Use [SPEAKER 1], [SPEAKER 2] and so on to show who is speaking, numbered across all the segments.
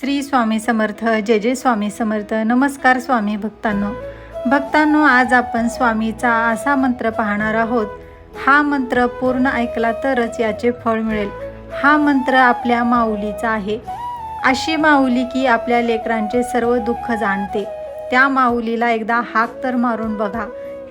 [SPEAKER 1] श्री स्वामी समर्थ जय जय स्वामी समर्थ नमस्कार स्वामी भक्तांनो. भक्तांनो आज आपण स्वामीचा असा मंत्र पाहणार आहोत. हा मंत्र पूर्ण ऐकला तरच याचे फळ मिळेल. हा मंत्र आपल्या माऊलीचा आहे. अशी माऊली की आपल्या लेकरांचे सर्व दुःख जाणते. त्या माऊलीला एकदा हाक तर मारून बघा.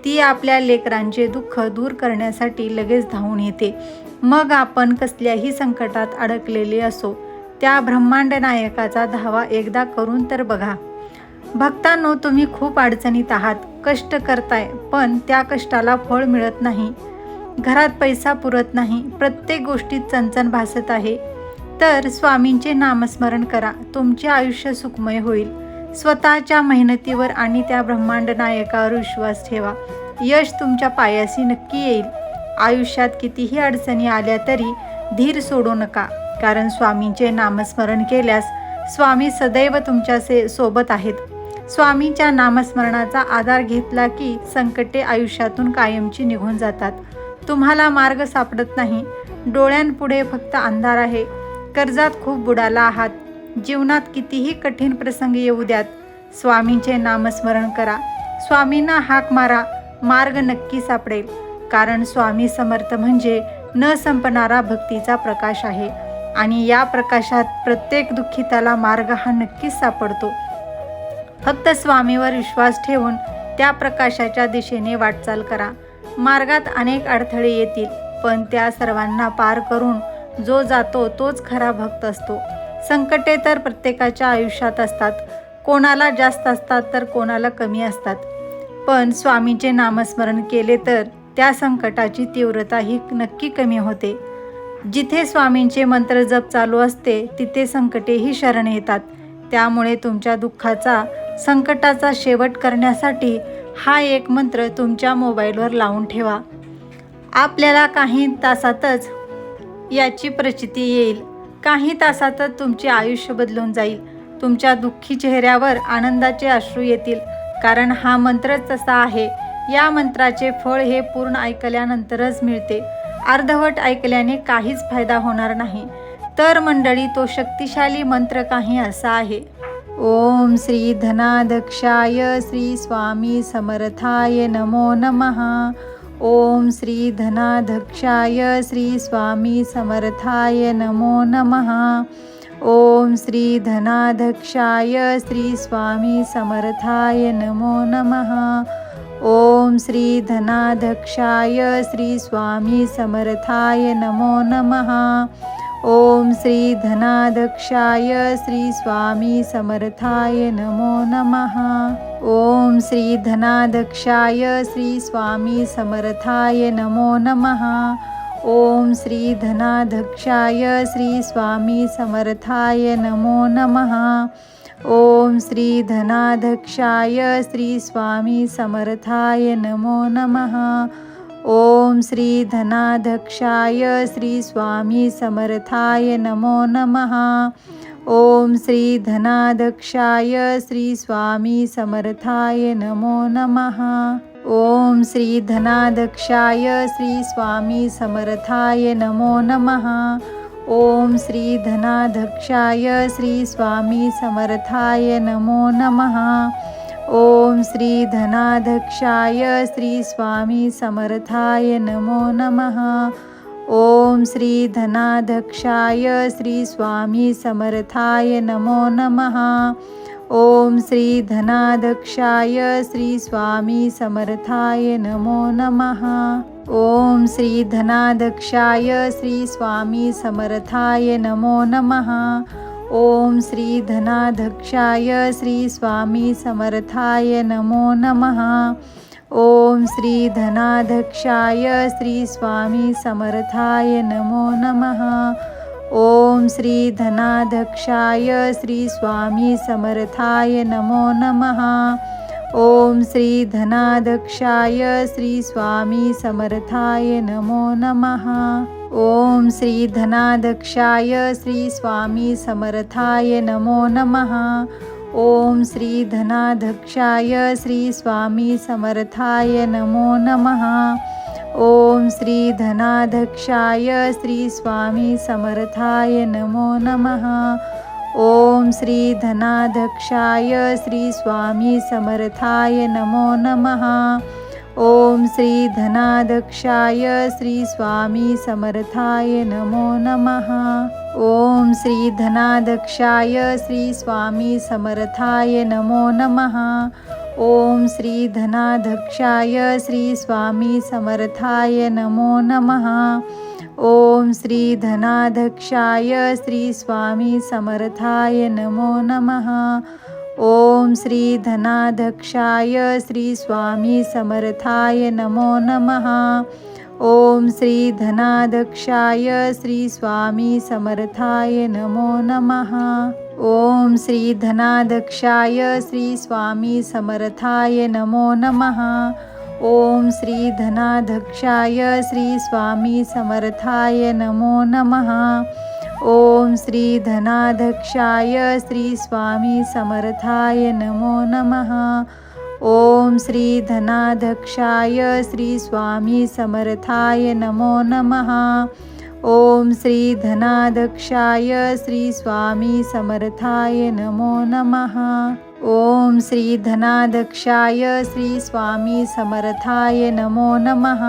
[SPEAKER 1] ती आपल्या लेकरांचे दुःख दूर करण्यासाठी लगेच धावून येते. मग आपण कसल्याही संकटात अडकलेले असो त्या ब्रह्मांड नायकाचा धावा एकदा करून तर बघा. भक्तांनो तुम्ही खूप अडचणीत आहात कष्ट करताय पण त्या कष्टाला फळ मिळत नाही. घरात पैसा पुरत नाही प्रत्येक गोष्टीत चणचण भासत आहे. तर स्वामींचे नामस्मरण करा तुमचे आयुष्य सुखमय होईल. स्वतःच्या मेहनतीवर आणि त्या ब्रह्मांड नायकावर विश्वास ठेवा. यश तुमच्या पायाशी नक्की येईल. आयुष्यात कितीही अडचणी आल्या तरी धीर सोडू नका. कारण स्वामींचे नामस्मरण केल्यास स्वामी सदैव तुमच्या से सोबत आहेत. स्वामींच्या नामस्मरणाचा आधार घेतला की संकटे आयुष्यातून कायमची निघून जातात. तुम्हाला मार्ग सापडत नाही. डोळ्यांपुढे फक्त अंधार आहे. कर्जात खूप बुडाला आहात. जीवनात कितीही कठीण प्रसंग येऊ द्यात. स्वामींचे नामस्मरण करा. स्वामींना हाक मारा. मार्ग नक्की सापडेल. कारण स्वामी समर्थ म्हणजे न संपणारा भक्तीचा प्रकाश आहे. आणि या प्रकाशात प्रत्येक दुःखिताला मार्ग हा नक्कीच सापडतो. फक्त स्वामीवर विश्वास ठेवून त्या प्रकाशाच्या दिशेने वाटचाल करा. मार्गात अनेक अडथळे येतील पण त्या सर्वांना पार करून जो जातो तोच खरा भक्त असतो. संकटे तर प्रत्येकाच्या आयुष्यात असतात. कोणाला जास्त असतात तर कोणाला कमी असतात. पण स्वामीचे नामस्मरण केले तर त्या संकटाची तीव्रता ही नक्की कमी होते. जिथे स्वामींचे मंत्र जप चालू असते तिथे संकटेही शरण येतात. त्यामुळे तुमच्या दुःखाचा संकटाचा शेवट करण्यासाठी हा एक मंत्र तुमच्या मोबाईलवर लावून ठेवा. आपल्याला काही तासातच याची प्रचिती येईल. काही तासातच तुमचे आयुष्य बदलून जाईल. तुमच्या दुःखी चेहऱ्यावर आनंदाचे अश्रू येतील. कारण हा मंत्रच तसा आहे. या मंत्राचे फळ हे पूर्ण ऐकल्यानंतरच मिळते. अर्धवट ऐकल्याने काहीच फायदा होणार नाही. तर मंडळी तो शक्तिशाली मंत्र काही असा आहे. ओम श्री धनाध्यक्षाय श्री स्वामी समर्थाय नमो नमः. ओम श्री धनाध्यक्षाय श्री स्वामी समर्थाय नमो नमः. ओम श्री धनाध्यक्षाय श्री स्वामी समर्थाय नमो नमः. ओम श्री स्वामी समर्थाय नमो नमः। श्री स्वामी समर्थाय नमो नमः। श्री स्वामी समर्थाय नमो नमः। श्री स्वामी समर्थाय नमो नमः। ओम श्री धनाध्यक्षाय स्वामी समर्थाय नमो नमः। ओम श्री धनाध्यक्षाय श्री स्वामी समर्थाय नमो नमः। ओम श्री धनाध्यक्षाय श्री स्वामी समर्थाय नमो नमः। ओम श्री धनाध्यक्षाय श्री स्वामी समर्थाय नमो नमः। ओम श्री धनाध्यक्षाय श्री स्वामी समर्थाय नमो नमः। ओम श्री धनाध्यक्षाय श्री स्वामी समर्थाय नमो नमः। ओम श्री धनाध्यक्षाय श्री स्वामी समर्थाय नमो नमः। ओम श्री धनाध्यक्षाय श्री स्वामी समर्थाय नमो नमः। ओम श्री धनाध्यक्षाय श्री स्वामी समर्थाय नमो नमः। ओम श्री धनाध्यक्षाय श्री स्वामी समर्थाय नमो नमः। ओम श्री धनाध्यक्षाय श्री स्वामी समर्थाय नमो नमः। ओम श्री धनाध्यक्षाय श्री स्वामी समर्थाय नमो नमः। ओम श्री धनाध्यक्षाय श्री स्वामी समर्थाय नमो नमः। ओम श्री धनाध्यक्षाय श्री स्वामी समर्थाय नमो नमः। ओम श्री धनाध्यक्षाय श्री स्वामी समर्थाय नमो नमः। ओम श्री धनाध्यक्षाय श्री स्वामी समर्थाय नमो नमः। ओम श्री धनाध्यक्षाय श्री स्वामी समर्थाय नमो नमः। ओम श्री धनाध्यक्षाय श्री स्वामी समर्थाय नमो नमः। ओम श्री धनाध्यक्षाय श्री स्वामी समर्थाय नमो नमः। ओम श्री धनाध्यक्षाय श्री स्वामी समर्थाय नमो नमः। ओम श्री धनाध्यक्षाय श्री स्वामी समर्थाय नमो नमः। ओम श्री धनाध्यक्षाय श्री स्वामी समर्थाय नमो नमः। ओम श्री धनाध्यक्षाय श्री स्वामी समर्थाय नमो नमः। ओम श्री धनाध्यक्षाय श्री स्वामी समर्थाय नमो नमः। ओम श्री धनाध्यक्षाय श्री स्वामी समर्थाय नमो नमः। ओम श्री धनाध्यक्षाय श्री स्वामी समर्थाय नमो नमः। ओम श्री धनाध्यक्षाय श्री स्वामी समर्थाय नमो नमः। ओम श्री धनाध्यक्षाय श्री स्वामी समर्थाय नमो नमः। ओम श्री धनाध्यक्षाय श्री स्वामी समर्थाय नमो नमः।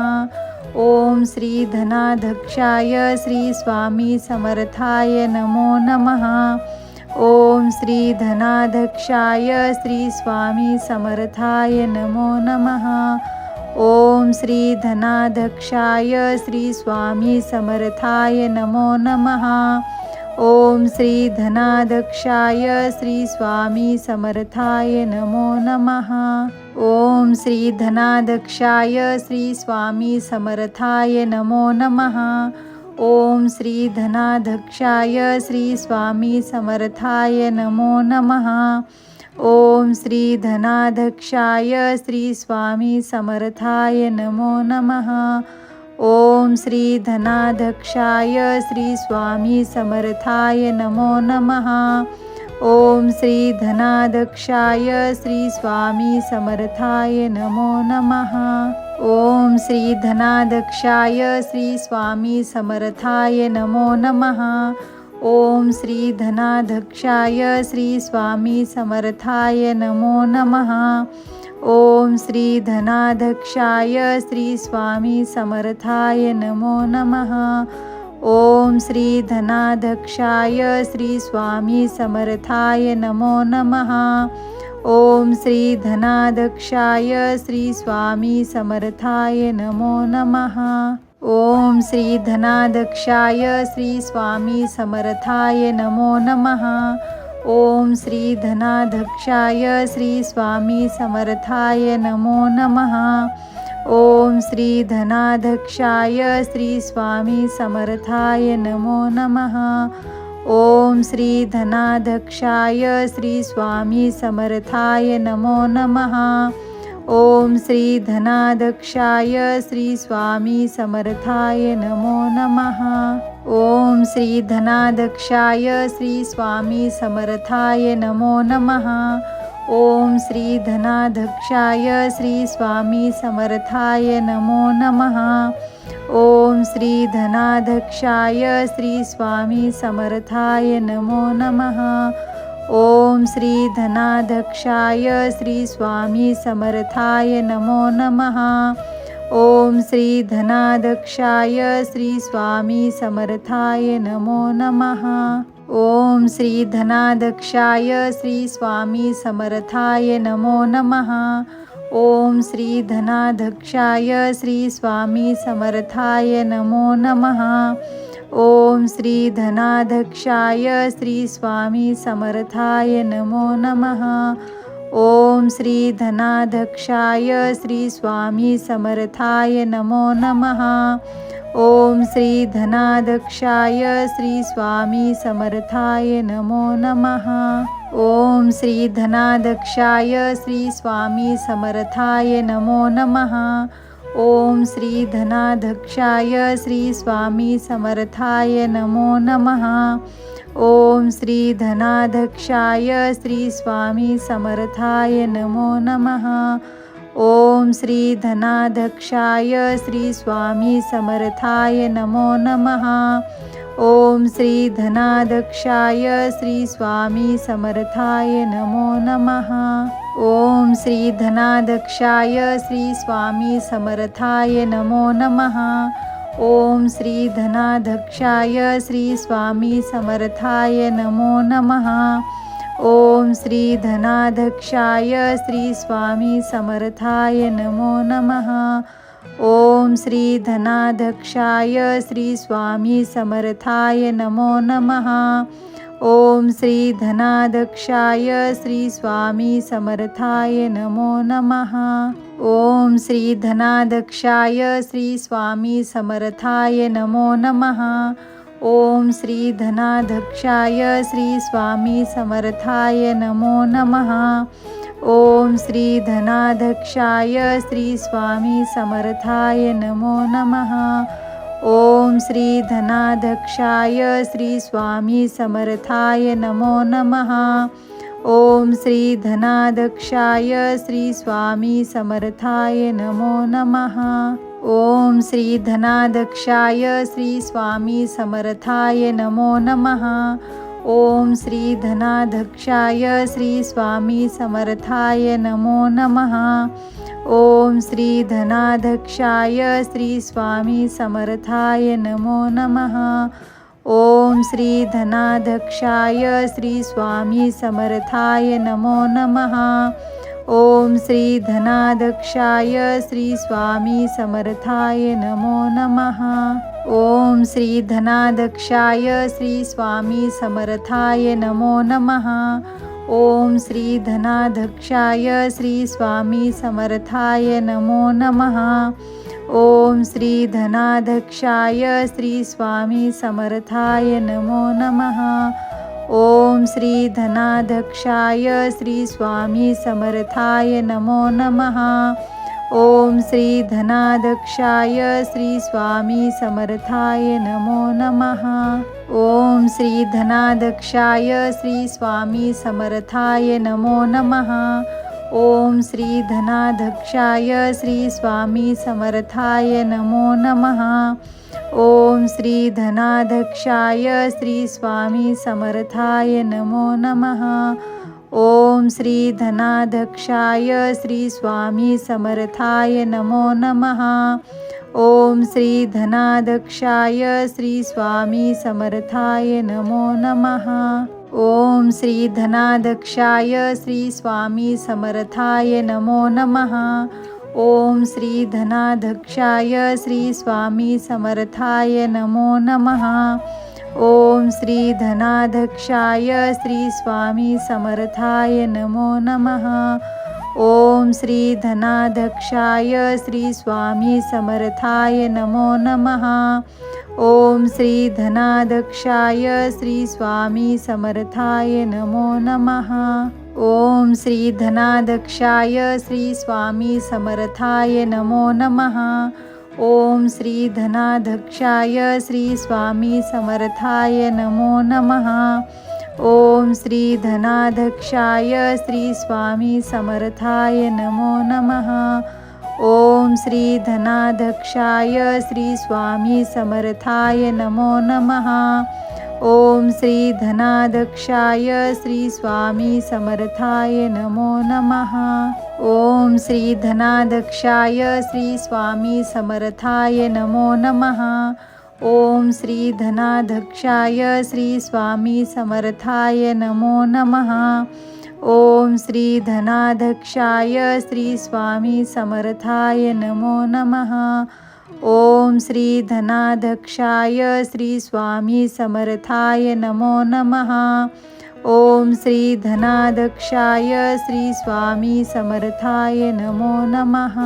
[SPEAKER 1] ओम श्री धनाध्यक्षाय श्री स्वामी समर्थाय नमो नमः। ओम श्री धनाध्यक्षाय श्री स्वामी समर्थाय नमो नमः। ओम श्री धनाध्यक्षाय श्री स्वामी समर्थाय नमो नमः। ओम श्री धनाध्यक्षाय श्री स्वामी समर्थाय नमो नमः। ओम श्री धनाध्यक्षाय श्री स्वामी समर्थाय नमो नमः। ओम श्री धनाध्यक्षाय श्री स्वामी समर्थाय नमो नमः। ओम श्री धनाध्यक्षाय श्री स्वामी समर्थाय नमो नमः। ओम श्री धनाध्यक्षाय श्री स्वामी समर्थाय नमो नमः। ओम श्री धनाध्यक्षाय श्री स्वामी समर्थाय नमो नमः। ओम श्री धनाध्यक्षाय श्री स्वामी समर्थाय नमो नमः। ओम श्री धनाध्यक्षाय श्री स्वामी समर्थाय नमो नमः। ओम श्री स्वामी समर्थाय नमो नमः। ओम श्री स्वामी समर्थाय नमो नमः। ओम श्री स्वामी समर्थाय नमो नमः। ओम श्री धनाध्यक्षाय श्री स्वामी समर्थाय नमो नमः। ओम श्री धनाध्यक्षाय श्री स्वामी समर्थाय नमो नमः। ओम श्री धनाध्यक्षाय श्री स्वामी समर्थाय नमो नमः। ओम श्री धनाध्यक्षाय श्री स्वामी समर्थाय नमो नमः। ओम श्री धनाध्यक्षाय श्री स्वामी समर्थाय नमो नमः। ओम श्री धनाध्यक्षाय श्री स्वामी समर्थाय नमो नमः। ओम श्री धनाध्यक्षाय श्री स्वामी समर्थाय नमो नमः। ओम श्री धनाध्यक्षाय श्री स्वामी समर्थाय नमो नमः। ओम श्री धनाध्यक्षाय श्री स्वामी समर्थाय नमो नमः। ओम श्री धनाध्यक्षाय श्री स्वामी समर्थाय नमो नमः। ओम श्री धनाध्यक्षाय श्री स्वामी समर्थाय नमो नमः। ओम श्री धनाध्यक्षाय श्री स्वामी समर्थाय नमो नमः। ओम श्री धनाध्यक्षाय श्री स्वामी समर्थाय नमो नमः। ओम श्री धनाध्यक्षाय श्री स्वामी समर्थाय नमो नमः। ओम श्री धनाध्यक्षाय श्री स्वामी समर्थाय नमो नमः। ओम श्री धनाध्यक्षाय श्री स्वामी समर्थाय नमो नमः। ओम श्री धनाध्यक्षाय श्री स्वामी समर्थाय नमो नमः। ओम श्री धनाध्यक्षाय स्वामी समर्थाय नमो नमः। ओम श्री धनाध्यक्षाय श्री स्वामी समर्थाय नमो नमः। ओम श्री धनादक्षाय श्री स्वामी समर्थाय नमो नमः। ओम श्री धनादक्षाय श्री स्वामी समर्थाय नमो नमः। ओम श्री स्वामी समर्थाय नमो नमः। श्री स्वामी समर्थाय नमो नमः। श्री स्वामी समर्थाय नमो नमः। ओम श्री धनादक्षाय स्वामी समर्थाय नमो नमः। ओम श्री धनादक्षाय श्री स्वामी समर्थाय नमो नमः। ओम श्री धनाधक्षाय श्री स्वामी समर्थाय नमो नमः। ओम श्री धनाधक्षाय स्वामी समर्थाय नमो नमः। ओम श्री धनाधक्षाय श्री स्वामी समर्थाय नमो नमः। ओम श्री धनाधक्षाय श्री स्वामी समर्थाय नमो नमः। ओम श्री धनाधक्षाय श्री स्वामी समर्थाय नमो नमः। ओम श्री धनाधक्षाय श्री स्वामी समर्थाय नमो नमः। ओम श्री धनाधक्षाय स्वामी समर्थाय नमो नमः। ओम श्री धनाधक्षाय स्वामी समर्थाय नमो नमः। ओम श्री धनाधक्षाय स्वामी समर्थाय नमो नमः। ओम श्री धनाधक्षाय श्री स्वामी समर्थाय नमो नमः। ओम श्री स्वामी समर्थाय नमो नमः। श्री स्वामी समर्थाय नमो नमः। श्री स्वामी समर्थाय नमो नमः। ओम श्री धनादक्षाय श्री स्वामी समर्थाय नमो नमः। ओम श्री धनादक्षाय श्री स्वामी समर्थाय नमो नमः। ओम श्री धनाधक्षाय श्री स्वामी समर्थाय नमो नमः। ओम श्री धनाधक्षाय श्री स्वामी समर्थाय नमो नमः। ओम श्री स्वामी समर्थाय नमो नमः। श्री स्वामी समर्थाय नमो नमः। श्री स्वामी समर्थाय नमो नमः। श्री स्वामी समर्थाय नमो नमः। ओम श्री धनाधक्षाय स्वामी समर्थाय नमो नमः। ओम श्री धनाधक्षाय श्री स्वामी समर्थाय नमो नमः। ओम श्री धनाधक्षाय श्री स्वामी समर्थाय नमो नमः। ओम श्री धनाधक्षाय श्री स्वामी समर्थाय नमो नमः। ओम श्री स्वामी समर्थाय नमो नमः। श्री स्वामी समर्थाय नमो नमः। श्री स्वामी समर्थाय नमो नमः। श्री स्वामी समर्थाय नमो नमः। ओम श्री स्वामी समर्थाय नमो नमः। ओम श्री स्वामी समर्थाय नमो नमः। ओम श्री धनाधक्षाय श्री स्वामी समर्थाय नमो नमः। ओम श्री धनाधक्षाय श्री स्वामी समर्थाय नमो नमः। ओम श्री धनाधक्षाय स्वामी समर्थाय नमो नमः।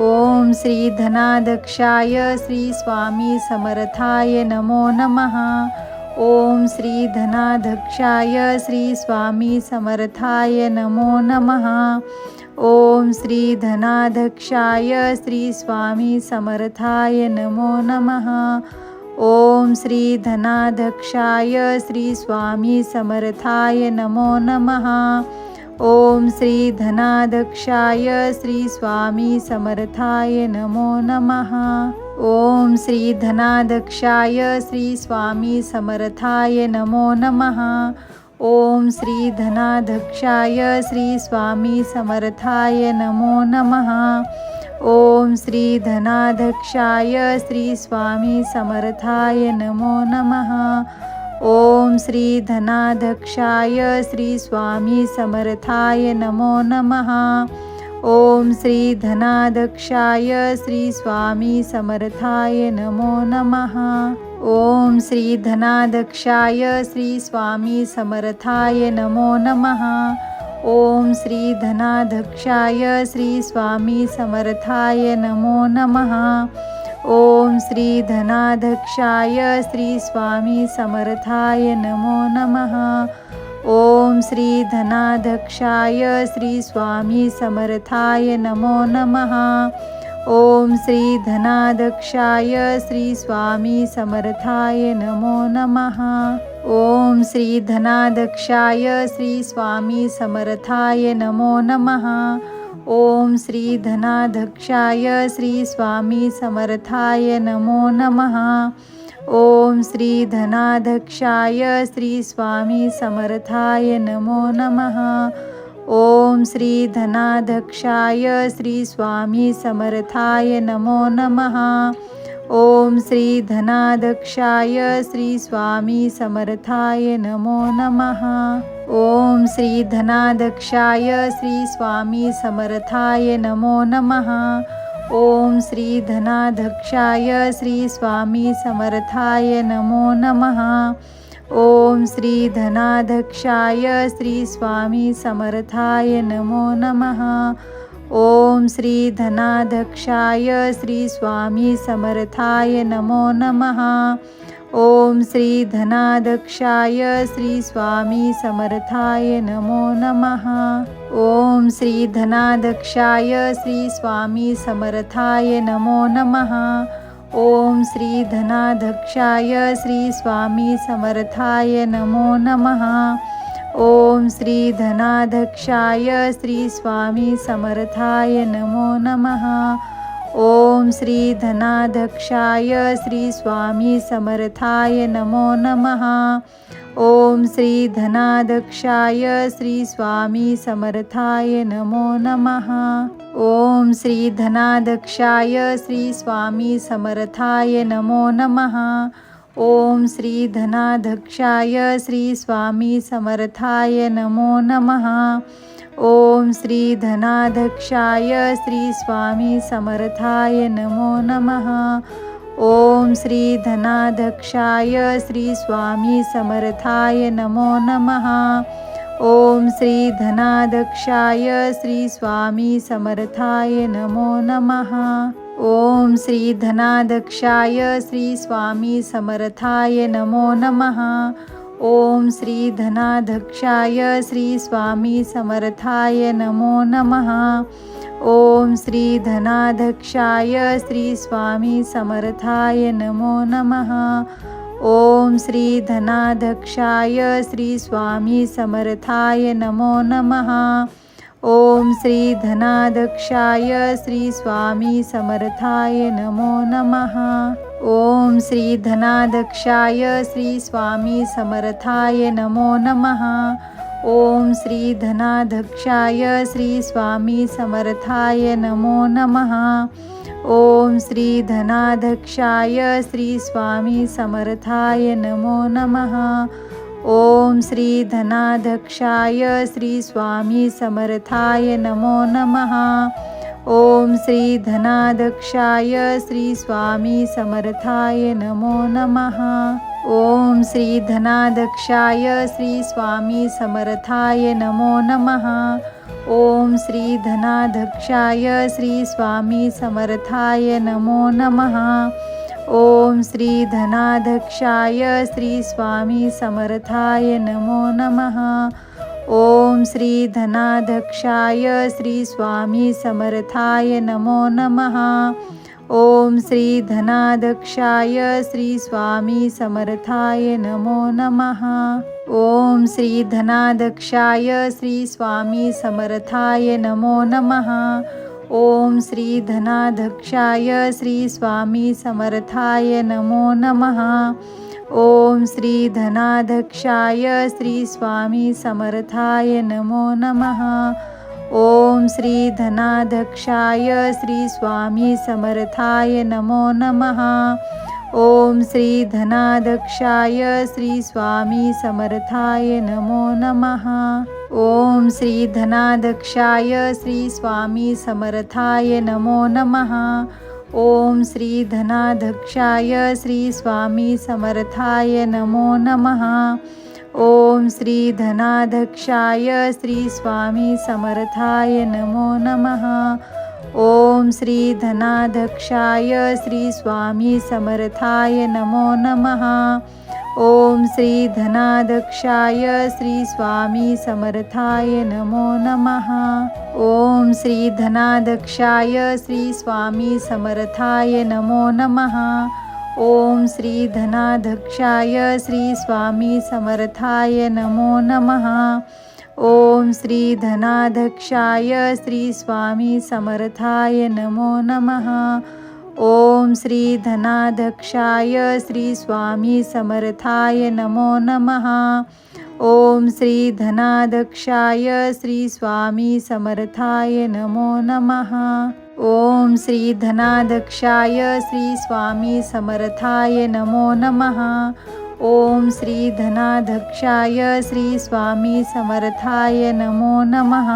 [SPEAKER 1] ओम श्री धनाधक्षाय श्री स्वामी समर्थाय नमो नमः। ओम श्री धनाधक्षाय श्री स्वामी समर्थाय नमो नमः। ओम श्री धनाधक्षाय श्री स्वामी समर्थाय नमो नमः। ओम श्री धनाधक्षाय श्री स्वामी समर्थाय नमो नमः। ओम श्री धनाधक्षाय श्री स्वामी समर्थाय नमो नमः। ओम श्री धनाध्यक्षाय श्री स्वामी समर्थाय नमो नमः। ओम श्री धनाध्यक्षाय श्री स्वामी समर्थाय नमो नमः। ओम श्री धनाध्यक्षाय श्री स्वामी समर्थाय नमो नमः। ओम श्री धनाध्यक्षाय श्री स्वामी समर्थाय नमो नमः। ओम श्री धनाध्यक्षाय श्री स्वामी समर्थाय नमो नमः। ओम श्री धनाध्यक्षाय श्री स्वामी समर्थाय नमो नमः। ओम श्री धनाध्यक्षाय श्री स्वामी समर्थाय नमो नमः। ओम श्री धनाध्यक्षाय श्री स्वामी समर्थाय नमो नमः। ओम श्री धनाध्यक्षाय श्री स्वामी समर्थाय नमो नमः। ओम श्री धनाध्यक्षाय श्री स्वामी समर्थाय नमो नमः। ओम श्री धनाध्यक्षाय श्री स्वामी समर्थाय नमो नमः। ओम श्री धनाध्यक्षाय श्री स्वामी समर्थाय नमो नमः। ओम श्री धनाध्यक्षाय श्री स्वामी समर्थाय नमो नमः। ओम श्री धनाध्यक्षाय श्री स्वामी समर्थाय नमो नमः। ओम श्री धनाध्यक्षाय श्री स्वामी समर्थाय नमो नमः। ओम श्री धनाध्यक्षाय श्री स्वामी समर्थाय नमो नमः। ओम श्री धनाध्यक्षाय श्री स्वामी समर्थाय नमो नमः। ओम श्री धनाध्यक्षाय श्री स्वामी समर्थाय नमो नमः। ओम श्री धनाध्यक्षाय श्री स्वामी समर्थाय नमो नमः। ओम श्री धनाध्यक्षाय श्री स्वामी समर्थाय नमो नमः। ओम श्री धनाध्यक्षाय श्री स्वामी समर्थाय नमो नमः। ओम श्री धनाध्यक्षाय श्री स्वामी समर्थाय नमो नमः। ओम श्री धनाध्यक्षाय स्वामी समर्थाय नमो नमः। ओम श्री धनाध्यक्षाय श्री स्वामी समर्थाय नमो नमः। ओम श्री धनाध्यक्षाय श्री स्वामी समर्थाय नमो नमः। ओम श्री धनाध्यक्षाय स्वामी समर्थाय नमो नमः। ओम श्री धनाध्यक्षाय श्री स्वामी समर्थाय नमो नमः। ओम श्री धनाध्यक्षाय श्री स्वामी समर्थाय नमो नमः। ओम श्री धनाध्यक्षाय श्री स्वामी समर्थाय नमो नमः। ओम श्री धनाध्यक्षाय श्री स्वामी समर्थाय नमो नमः। ओम श्री धनाध्यक्षाय श्री स्वामी समर्थाय नमो नमः। ओम श्री धनाध्यक्षाय श्री स्वामी समर्थाय नमो नमः। ओम श्री धनाध्यक्षाय श्री स्वामी समर्थाय नमो नमः। ओम श्री धनाध्यक्षाय श्री स्वामी समर्थाय नमो नमः। ओम श्री धनाध्यक्षाय श्री स्वामी समर्थाय नमो नमः। ओम श्री धनाध्यक्षाय श्री स्वामी समर्थाय नमो नमः। ओम श्री धनाध्यक्षाय श्री स्वामी समर्थाय नमो नमः। ओम श्री धनाध्यक्षाय श्री स्वामी समर्थाय नमो नमः। ओम श्री धनाध्यक्षाय श्री स्वामी समर्थाय नमो नमः। ओम श्री धनाध्यक्षाय श्री स्वामी समर्थाय नमो नमः। ओम श्री धनाध्यक्षाय श्री स्वामी समर्थाय नमो नमः। ओम श्री धनाध्यक्षाय श्री स्वामी समर्थाय नमो नमः। ओम श्री धनाध्यक्षाय स्वामी समर्थाय नमो नमः। ओम श्री धनाध्यक्षाय श्री स्वामी समर्थाय नमो नमः। ओम श्री धनाध्यक्षाय श्री स्वामी समर्थाय नमो नमः। ओम श्री धनाध्यक्षाय श्री स्वामी समर्थाय नमो नमः। ओम श्री स्वामी समर्थाय नमो नमः। श्री स्वामी समर्थाय नमो नमः। श्री स्वामी समर्थाय नमो नमः। श्री स्वामी समर्थाय नमो नमः। ओम श्री धनाध्यक्षाय श्री स्वामी समर्थाय नमो नमः। ओम श्री धनाध्यक्षाय श्री स्वामी समर्थाय नमो नमः। ओम श्री धनाध्यक्षाय श्री स्वामी समर्थाय नमो नमः। ओम श्री धनाध्यक्षाय श्री स्वामी समर्थाय नमो नमः। ओम श्री धनाध्यक्षाय श्री स्वामी समर्थाय नमो नमः। ओम श्री धनाध्यक्षाय श्री स्वामी समर्थाय नमो नमः। ओम श्री धनाध्यक्षाय श्री स्वामी समर्थाय नमो नमः। ओम श्री धनाध्यक्षाय श्री स्वामी समर्थाय नमो नमः। ओम श्री धनाध्यक्षाय श्री स्वामी समर्थाय नमो नमः। ओम श्री धनाध्यक्षाय श्री स्वामी समर्थाय नमो नमः। ओम श्री धनाध्यक्षाय श्री स्वामी समर्थाय नमो नमः। ओम श्री धनाध्यक्षाय श्री स्वामी समर्थाय नमो नमः।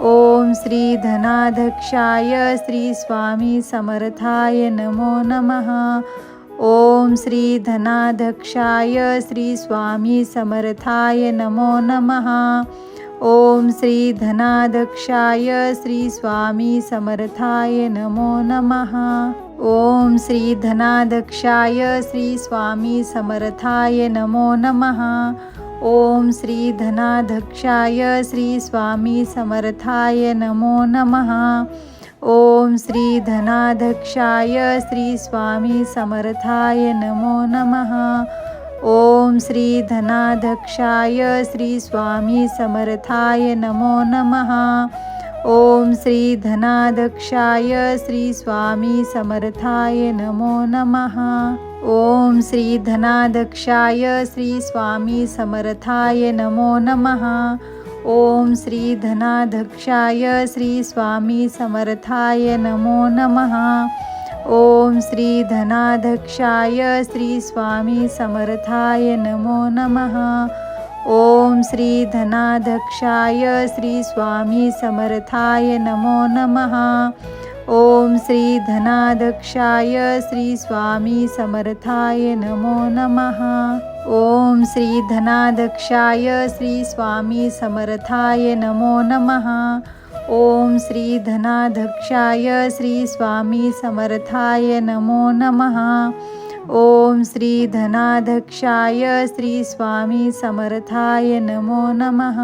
[SPEAKER 1] ओम श्री धनाध्यक्षाय स्वामी समर्थाय नमो नमः। ओम श्री धनाध्यक्षाय श्री स्वामी समर्थाय नमो नमः। ओम श्री धनाध्यक्षाय श्री स्वामी समर्थाय नमो नमः। ओम श्री धनाध्यक्षाय श्री स्वामी समर्थाय नमो नमः। ओम श्री स्वामी समर्थाय नमो नमः। श्री स्वामी समर्थाय नमो नमः। श्री स्वामी समर्थाय नमो नमः। श्री स्वामी समर्थाय नमो नमः। ओम श्री धनाध्यक्षाय श्री स्वामी समर्थाय नमो नमः। ओम श्री धनाध्यक्षाय श्री स्वामी समर्थाय नमो नमः। ओम श्री धनाध्यक्षाय श्री स्वामी समर्थाय नमो नमः। ओम श्री धनाध्यक्षाय श्री स्वामी समर्थाय नमो नमः। ओम श्री धनाध्यक्षाय श्री स्वामी समर्थाय नमो नमः। ओम श्री धनाध्यक्षाय श्री स्वामी समर्थाय नमो नमः। ओम श्री धनाध्यक्षाय श्री स्वामी समर्थाय नमो नमः। ओम श्री धनाध्यक्षाय श्री स्वामी समर्थाय नमो नमः।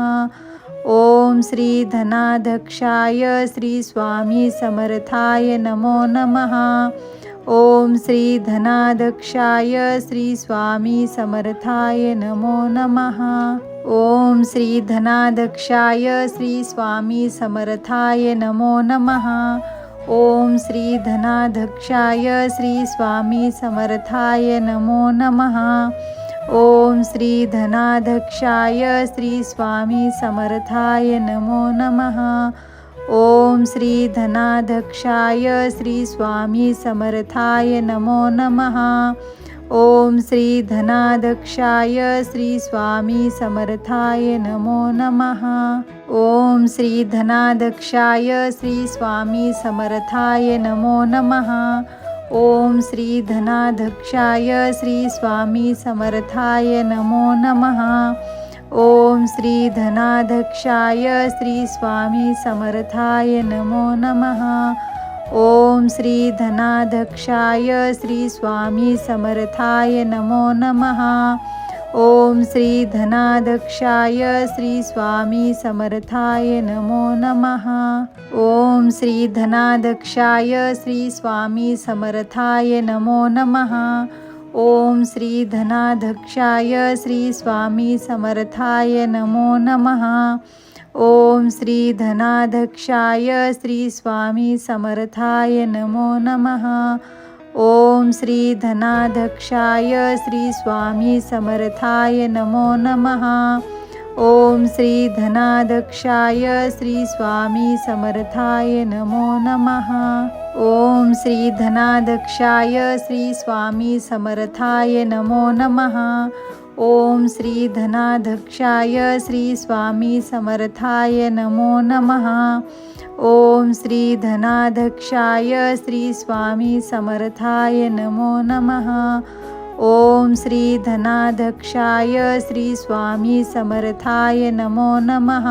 [SPEAKER 1] ओम श्री धनाध्यक्षाय श्री स्वामी समर्थाय नमो नमः। ओम श्री धनाध्यक्षाय श्री स्वामी समर्थाय नमो नमः। ओम श्री धनाध्यक्षाय श्री स्वामी समर्थाय नमो नमः। ओम श्री धनाध्यक्षाय श्री स्वामी समर्थाय नमो नमः। ओम श्री धनाध्यक्षाय स्वामी समर्थाय नमो नमः। ओम श्री धनाध्यक्षाय, श्री स्वामी समर्थाय नमो नमः। ओम श्री धनाध्यक्षाय, श्री स्वामी समर्थाय नमो नमः। ओम श्री धनाध्यक्षाय, श्री स्वामी समर्थाय नमो नमः। ओम श्री स्वामी समर्थाय नमो नमः। ओम श्री धनाध्यक्षाय श्री स्वामी समर्थाय नमो नमः। श्री स्वामी समर्थाय नमो नमः। ओम श्री धनाध्यक्षाय श्री स्वामी समर्थाय नमो नमः। ओम श्री धनाध्यक्षाय श्री स्वामी समर्थाय नमो नमः। ओम श्री धनाध्यक्षाय श्री स्वामी समर्थाय नमो नमः। ओम श्री धनाध्यक्षाय श्री स्वामी समर्थाय नमो नमः। ओम श्री धनाध्यक्षाय स्वामी समर्थाय नमो नमः। ओम श्री धनाध्यक्षाय, श्री स्वामी समर्थाय नमो नमः। ओम श्री धनाध्यक्षाय स्वामी समर्थाय नमो नमः। ओम श्री धनाध्यक्षाय स्वामी समर्थाय नमो नमः। ओम श्री धनाध्यक्षाय स्वामी समर्थाय नमो नमः। ॐ श्रीधनाध्यक्षाय श्री स्वामी समर्थाय नमो नमः।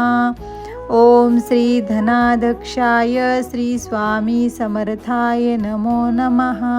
[SPEAKER 1] ॐ श्रीधनाध्यक्षाय श्री स्वामी समर्थाय नमो नमः।